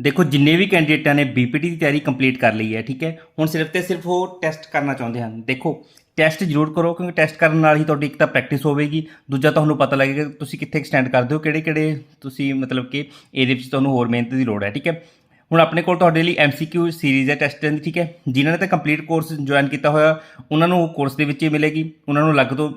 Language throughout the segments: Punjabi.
ਦੇਖੋ, ਜਿੰਨੇ ਵੀ ਕੈਂਡੀਡੇਟਾਂ ਨੇ ਬੀਪੀਟੀ ਦੀ ਤਿਆਰੀ ਕੰਪਲੀਟ ਕਰ ਲਈ ਹੈ, ਠੀਕ ਹੈ? ਹੁਣ ਸਿਰਫ ਤੇ ਸਿਰਫ ਉਹ ਟੈਸਟ ਕਰਨਾ ਚਾਹੁੰਦੇ ਹਨ। ਦੇਖੋ ਟੈਸਟ ਜ਼ਰੂਰ ਕਰੋ, ਕਿਉਂਕਿ ਟੈਸਟ ਕਰਨ ਨਾਲ ਹੀ ਤੁਹਾਡੀ ਇੱਕ ਤਾਂ ਪ੍ਰੈਕਟਿਸ ਹੋਵੇਗੀ। ਦੂਜਾ, ਤੁਹਾਨੂੰ ਪਤਾ ਲੱਗੇਗਾ ਤੁਸੀਂ ਕਿੱਥੇ ਐਕਸਟੈਂਡ ਕਰਦੇ ਹੋ ਕਿਹੜੇ ਕਿਹੜੇ ਤੁਸੀਂ ਮਤਲਬ ਕਿ ਇਹਦੇ ਵਿੱਚ ਤੁਹਾਨੂੰ ਹੋਰ ਮਿਹਨਤ ਦੀ ਲੋੜ ਹੈ, ਠੀਕ ਹੈ? ਹੁਣ ਆਪਣੇ ਕੋਲ ਤੁਹਾਡੇ ਲਈ ਐਮਸੀਕਿਊ ਸੀਰੀਜ਼ ਹੈ ਟੈਸਟਾਂ ਦੀ ਠੀਕ ਹੈ? ਜਿਨ੍ਹਾਂ ਨੇ ਤਾਂ ਕੰਪਲੀਟ ਕੋਰਸ ਜੁਆਇਨ ਕੀਤਾ ਹੋਇਆ, ਉਹਨਾਂ ਨੂੰ ਉਹ ਕੋਰਸ ਦੇ ਵਿੱਚ ਹੀ ਮਿਲੇਗੀ। ਉਹਨਾਂ ਨੂੰ ਅਲੱਗ ਤੋਂ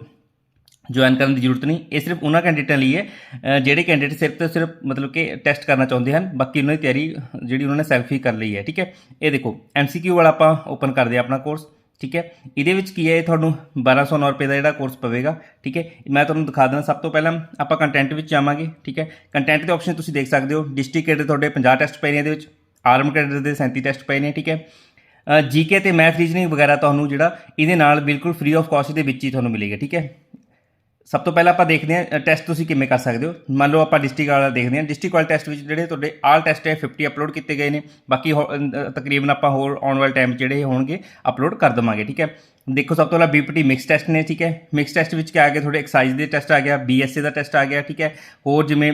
ਜੁਆਇਨ ਕਰਨ ਦੀ ਜ਼ਰੂਰਤ ਨਹੀਂ। ਇਹ ਸਿਰਫ ਉਹਨਾਂ ਕੈਂਡੀਡੇਟਾਂ ਲਈ ਹੈ ਜਿਹੜੇ ਕੈਂਡੀਡੇਟ ਸਿਰਫ ਤੇ ਸਿਰਫ ਮਤਲਬ ਕਿ ਟੈਸਟ ਕਰਨਾ ਚਾਹੁੰਦੇ ਹਨ, ਬਾਕੀ ਉਹਨਾਂ ਦੀ ਤਿਆਰੀ, ਜਿਹੜੀ ਉਹਨਾਂ ਨੇ ਸੈਲਫ ਹੀ ਕਰ ਲਈ ਹੈ, ਠੀਕ ਹੈ? ਇਹ ਦੇਖੋ ਐਮਸੀਕਿਊ ਵਾਲਾ ਆਪਾਂ ਓਪਨ ਕਰਦੇ ਹਾਂ ਆਪਣਾ ਕੋਰਸ ਠੀਕ ਹੈ? ਇਹਦੇ ਵਿੱਚ ਕੀ ਹੈ, ਇਹ ਤੁਹਾਨੂੰ 1209 ਰੁਪਏ ਦਾ ਜਿਹੜਾ ਕੋਰਸ ਪਵੇਗਾ, ਠੀਕ ਹੈ? ਮੈਂ ਤੁਹਾਨੂੰ ਦਿਖਾ ਦਿੰਦਾ ਸਭ ਤੋਂ ਪਹਿਲਾਂ, ਆਪਾਂ ਕੰਟੈਂਟ ਵਿੱਚ ਜਾਵਾਂਗੇ, ਠੀਕ ਹੈ? ਕੰਟੈਂਟ ਦੇ ਆਪਸ਼ਨ ਤੁਸੀਂ ਦੇਖ ਸਕਦੇ ਹੋ ਡਿਸਟ੍ਰਿਕਟ ਕੈਡਰ ਤੁਹਾਡੇ 50 ਟੈਸਟ ਪਏ ਨੇ ਇਹਦੇ ਵਿੱਚ ਆਰਮ ਕੈਡਰ ਦੇ 37 ਟੈਸਟ ਪਏ ਨੇ, ਠੀਕ ਹੈ? ਜੀਕੇ ਤੇ ਮੈਥ ਰੀਜ਼ਨਿੰਗ ਵਗੈਰਾ ਤੁਹਾਨੂੰ ਜਿਹੜਾ, ਇਹਦੇ ਨਾਲ ਬਿਲਕੁਲ ਫ੍ਰੀ ਆਫ ਕਾਸਟ ਦੇ ਵਿੱਚ ਹੀ ਤੁਹਾਨੂੰ ਮਿਲੇਗਾ, ਠੀਕ ਹੈ? ਸਭ ਤੋਂ ਪਹਿਲਾਂ ਆਪਾਂ ਦੇਖਦੇ ਹਾਂ ਟੈਸਟ ਤੁਸੀਂ ਕਿਵੇਂ ਕਰ ਸਕਦੇ ਹੋ। ਮੰਨ ਲਓ ਆਪਾਂ ਡਿਸਟ੍ਰਿਕਟ ਵਾਲਾ ਦੇਖਦੇ ਹਾਂ। ਡਿਸਟ੍ਰਿਕਟ ਵਾਲੇ ਟੈਸਟ ਵਿੱਚ ਜਿਹੜੇ ਤੁਹਾਡੇ ਆਲ ਟੈਸਟ ਹੈ 50 ਅਪਲੋਡ ਕੀਤੇ ਗਏ ਨੇ। ਬਾਕੀ ਹੋ- ਤਕਰੀਬਨ ਆਪਾਂ ਹੋਰ ਆਉਣ ਵਾਲੇ ਟਾਈਮ ਜਿਹੜੇ ਹੋਣਗੇ ਅਪਲੋਡ ਕਰ ਦਵਾਂਗੇ ਠੀਕ ਹੈ। ਦੇਖੋ ਸਭ ਤੋਂ ਪਹਿਲਾਂ ਬੀਪੀਟੀ ਮਿਕਸ ਟੈਸਟ ਨੇ ਠੀਕ ਹੈ। ਮਿਕਸ ਟੈਸਟ ਵਿੱਚ ਕੀ ਆ ਗਿਆ? ਤੁਹਾਡੇ ਐਕਸਾਈਜ਼ ਦੇ ਟੈਸਟ ਆ ਗਿਆ ਬੀਐਸਏ ਦਾ ਟੈਸਟ ਆ ਗਿਆ ਠੀਕ ਹੈ। ਹੋਰ ਜਿਵੇਂ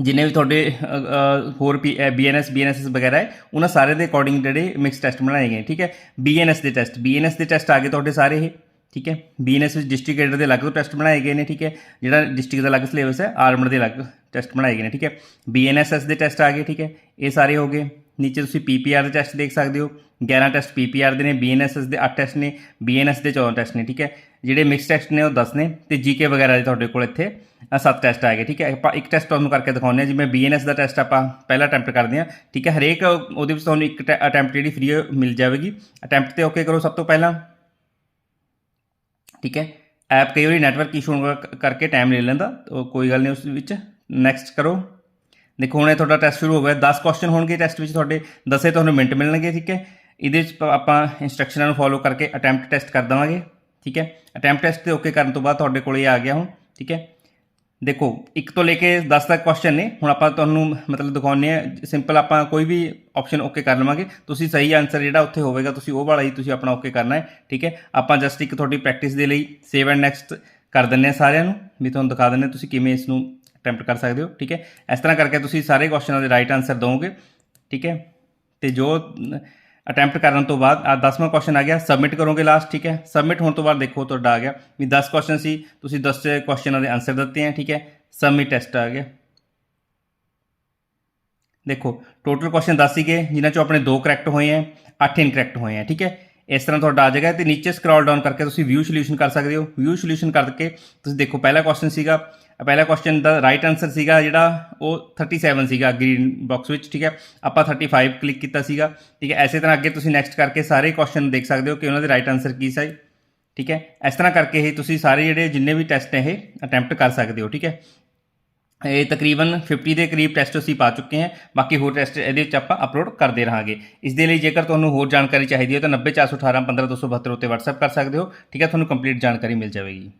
ਜਿੰਨੇ ਵੀ ਤੁਹਾਡੇ ਅ, ਅ, ਹੋਰ ਬੀਐਨਐਸ ਬੀਐਨਐਸ ਵਗੈਰਾ ਹੈ ਉਹਨਾਂ ਸਾਰੇ ਦੇ ਅਕੋਰਡਿੰਗ ਜਿਹੜੇ ਮਿਕਸ ਟੈਸਟ ਬਣਾਏ ਗਏ ਠੀਕ ਹੈ। ਬੀਐਨਐਸ ਦੇ ਟੈਸਟ ਬੀਐਨਐਸ ਦੇ ਟੈਸਟ ਆ ਗਏ ਤੁਹਾਡੇ ਸਾਰੇ ਇਹ। ਠੀਕ ਹੈ? ਬੀਐਨਐਸ ਵਿੱਚ ਡਿਸਟ੍ਰਿਕਟ ਕੈਡਰ ਦੇ ਅਲੱਗ ਤੋਂ ਟੈਸਟ ਬਣਾਏ ਗਏ ਨੇ, ਠੀਕ ਹੈ? ਜਿਹੜਾ ਡਿਸਟ੍ਰਿਕਟ ਦਾ ਅਲੱਗ ਸਿਲੇਬਸ ਹੈ ਆਰਮਡ ਦੇ ਅਲੱਗ ਟੈਸਟ ਬਣਾਏ ਗਏ ਨੇ, ਠੀਕ ਹੈ? ਬੀਐਨਐਸਐਸ ਦੇ ਟੈਸਟ ਆ ਗਏ, ਠੀਕ ਹੈ? ਇਹ ਸਾਰੇ ਹੋ ਗਏ। ਨੀਚੇ ਤੁਸੀਂ ਪੀਪੀਆਰ ਦੇ ਟੈਸਟ ਦੇਖ ਸਕਦੇ ਹੋ। 11 ਟੈਸਟ ਪੀਪੀਆਰ ਦੇ ਨੇ ਬੀਐਨਐਸਐਸ ਦੇ 8 ਟੈਸਟ ਨੇ ਬੀਐਨਐਸ ਦੇ 14 ਟੈਸਟ ਨੇ, ਠੀਕ ਹੈ? ਜਿਹੜੇ ਮਿਕਸ ਟੈਸਟ ਨੇ ਉਹ 10 ਨੇ ਤੇ ਜੀਕੇ ਵਗੈਰਾ ਦੇ ਤੁਹਾਡੇ ਕੋਲ ਇੱਥੇ 7 ਟੈਸਟ ਆ ਗਏ, ਠੀਕ ਹੈ? ਆਪਾਂ ਇੱਕ ਟੈਸਟ ਤੁਹਾਨੂੰ ਕਰਕੇ ਦਿਖਾਉਂਦੇ ਹਾਂ, ਜਿਵੇਂ ਬੀਐਨਐਸ ਦਾ ਟੈਸਟ ਆਪਾਂ ਪਹਿਲਾ ਅਟੈਂਪਟ ਕਰਦੇ ਹਾਂ, ਠੀਕ ਹੈ? ਹਰੇਕ ਉਹਦੇ ਵਿੱਚ ਤੁਹਾਨੂੰ ਇੱਕ ਅਟੈਂਪਟ ਜਿਹੜੀ ਫ੍ਰੀ ਮਿਲ ਜਾਵੇਗੀ। ਅਟੈਂਪਟ ਤੇ ਓਕੇ ਕਰੋ ਸਭ ਤੋਂ ਪਹਿਲਾਂ। ਠੀਕ ਹੈ? ਐਪ ਕਈ ਵਾਰੀ ਨੈਟਵਰਕ ਇਸ਼ੂ ਕਰਕੇ ਟਾਈਮ ਲੈ ਲੈਂਦਾ ਕੋਈ ਗੱਲ ਨਹੀਂ ਉਸ ਵਿੱਚ। ਨੈਕਸਟ ਕਰੋ। ਦੇਖੋ, ਹੁਣ ਇਹ ਤੁਹਾਡਾ ਟੈਸਟ ਸ਼ੁਰੂ ਹੋ ਗਿਆ। 10 ਕੁਐਸਚਨ ਹੋਣਗੇ ਟੈਸਟ ਵਿੱਚ ਤੁਹਾਡੇ। 10ੇ ਤੁਹਾਨੂੰ ਮਿੰਟ ਮਿਲਣਗੇ, ਠੀਕ ਹੈ? ਇਹਦੇ ਵਿੱਚ ਆਪਾਂ ਇੰਸਟਰਕਸ਼ਨਾਂ ਨੂੰ ਫੋਲੋ ਕਰਕੇ ਅਟੈਂਪਟ ਟੈਸਟ ਕਰ ਦਵਾਂਗੇ, ਠੀਕ ਹੈ? ਅਟੈਂਪਟ ਟੈਸਟ ਤੇ ਓਕੇ ਕਰਨ ਤੋਂ ਬਾਅਦ ਤੁਹਾਡੇ ਕੋਲ ਇਹ ਆ ਗਿਆ ਹੁਣ, ਠੀਕ ਹੈ? ਦੇਖੋ, ਇੱਕ ਤੋਂ ਲੈ ਕੇ 10 ਤੱਕ ਕੁਐਸਚਨ ਨੇ। ਹੁਣ ਆਪਾਂ ਤੁਹਾਨੂੰ ਮਤਲਬ ਦਿਖਾਉਂਦੇ ਆ ਸਿੰਪਲ ਆਪਾਂ ਕੋਈ ਵੀ ਆਪਸ਼ਨ ਓਕੇ ਕਰ ਲਵਾਂਗੇ। ਤੁਸੀਂ ਸਹੀ ਆਨਸਰ ਜਿਹੜਾ ਉੱਥੇ ਹੋਵੇਗਾ, ਤੁਸੀਂ ਉਹ ਵਾਲਾ ਹੀ ਤੁਸੀਂ ਆਪਣਾ ਓਕੇ ਕਰਨਾ ਹੈ। ਠੀਕ ਹੈ? ਆਪਾਂ ਜਸਟ ਇੱਕ ਤੁਹਾਡੀ ਪ੍ਰੈਕਟਿਸ ਦੇ ਲਈ ਸੇਵ ਐਂਡ ਨੈਕਸਟ ਕਰ ਦਿੰਨੇ ਆ ਸਾਰਿਆਂ ਨੂੰ। ਵੀ ਤੁਹਾਨੂੰ ਦਿਖਾ ਦਿੰਨੇ ਤੁਸੀਂ ਕਿਵੇਂ ਇਸ ਨੂੰ ਅਟੈਂਪਟ ਕਰ ਸਕਦੇ ਹੋ। ਠੀਕ ਹੈ? ਇਸ ਤਰ੍ਹਾਂ ਕਰਕੇ ਤੁਸੀਂ ਸਾਰੇ ਕੁਐਸਚਨਾਂ ਦੇ ਰਾਈਟ ਆਨਸਰ ਦਿਓਗੇ ਠੀਕ ਹੈ? ਤੇ ਜੋ ਅਟੈਂਪਟ ਕਰਨ ਤੋਂ ਬਾਅਦ ਆ 10ਵਾਂ ਕੁਐਸਚਨ ਆ ਗਿਆ ਸਬਮਿਟ ਕਰੋਗੇ ਲਾਸਟ ਠੀਕ ਹੈ ਸਬਮਿਟ ਹੋਣ ਤੋਂ ਬਾਅਦ ਦੇਖੋ ਤੁਹਾਡਾ ਆ ਗਿਆ ਵੀ 10 ਕੁਐਸਚਨ ਸੀ ਤੁਸੀਂ 10 ਕੁਐਸਚਨਾਂ ਦੇ ਆਨਸਰ ਦਿੱਤੇ ਆ ਠੀਕ ਹੈ ਸਬਮਿਟ ਟੈਸਟ ਆ ਗਿਆ ਦੇਖੋ ਟੋਟਲ ਕੁਐਸਚਨ 10 ਸੀਗੇ ਜਿਨ੍ਹਾਂ ਚੋਂ ਆਪਣੇ 2 ਕਰੈਕਟ ਹੋਏ ਆ 8 ਇਨਕਰੈਕਟ ਹੋਏ ਆ ਠੀਕ ਹੈ ਇਸ ਤਰ੍ਹਾਂ ਤੁਹਾਡਾ ਆ ਜਾਏਗਾ ਤੇ ਨੀਚੇ ਸਕਰੋਲ ਡਾਊਨ ਕਰਕੇ ਤੁਸੀਂ ਵਿਊ ਸੋਲੂਸ਼ਨ ਕਰ ਸਕਦੇ ਹੋ। ਵਿਊ ਸੋਲੂਸ਼ਨ ਕਰਕੇ ਤੁਸੀਂ ਦੇਖੋ, ਪਹਿਲਾ ਕੁਐਸਚਨ ਸੀਗਾ। ਪਹਿਲਾ ਕੁਐਸਚਨ ਦਾ ਰਾਈਟ ਆਨਸਰ ਸੀਗਾ ਜਿਹੜਾ, ਉਹ 37 ਸੀਗਾ ਗ੍ਰੀਨ ਬਾਕਸ ਵਿੱਚ, ਠੀਕ ਹੈ? ਆਪਾਂ 35 ਕਲਿੱਕ ਕੀਤਾ ਸੀਗਾ। ਠੀਕ ਹੈ, ਐਸੇ ਤਰ੍ਹਾਂ ਅੱਗੇ ਤੁਸੀਂ ਨੈਕਸਟ ਕਰਕੇ ਸਾਰੇ ਕੁਐਸਚਨ ਦੇਖ ਸਕਦੇ ਹੋ ਕਿ ਉਹਨਾਂ ਦੇ ਰਾਈਟ ਆਨਸਰ ਕੀ ਸੀ ਠੀਕ ਹੈ? ਇਸ ਤਰ੍ਹਾਂ ਕਰਕੇ ਹੀ ਤੁਸੀਂ ਸਾਰੇ ਜਿਹੜੇ ਜਿੰਨੇ ਵੀ ਟੈਸਟ ਨੇ ਇਹ ਅਟੈਂਪਟ ਕਰ ਸਕਦੇ ਹੋ, ਠੀਕ ਹੈ? ਇਹ ਤਕਰੀਬਨ 50 ਦੇ ਕਰੀਬ ਟੈਸਟ ਅਸੀਂ ਪਾ ਚੁੱਕੇ ਹਾਂ, ਬਾਕੀ ਹੋਰ ਟੈਸਟ ਇਹਦੇ ਵਿੱਚ ਆਪਾਂ ਅਪਲੋਡ ਕਰਦੇ ਰਹਾਂਗੇ। ਇਸ ਦੇ ਲਈ ਜੇਕਰ ਤੁਹਾਨੂੰ ਹੋਰ ਜਾਣਕਾਰੀ ਚਾਹੀਦੀ ਹੈ ਤਾਂ 90418 15272 ਉੱਤੇ WhatsApp ਕਰ ਸਕਦੇ ਹੋ। ਠੀਕ ਹੈ, ਤੁਹਾਨੂੰ ਕੰਪਲੀਟ ਜਾਣਕਾਰੀ ਮਿਲ ਜਾਵੇਗੀ।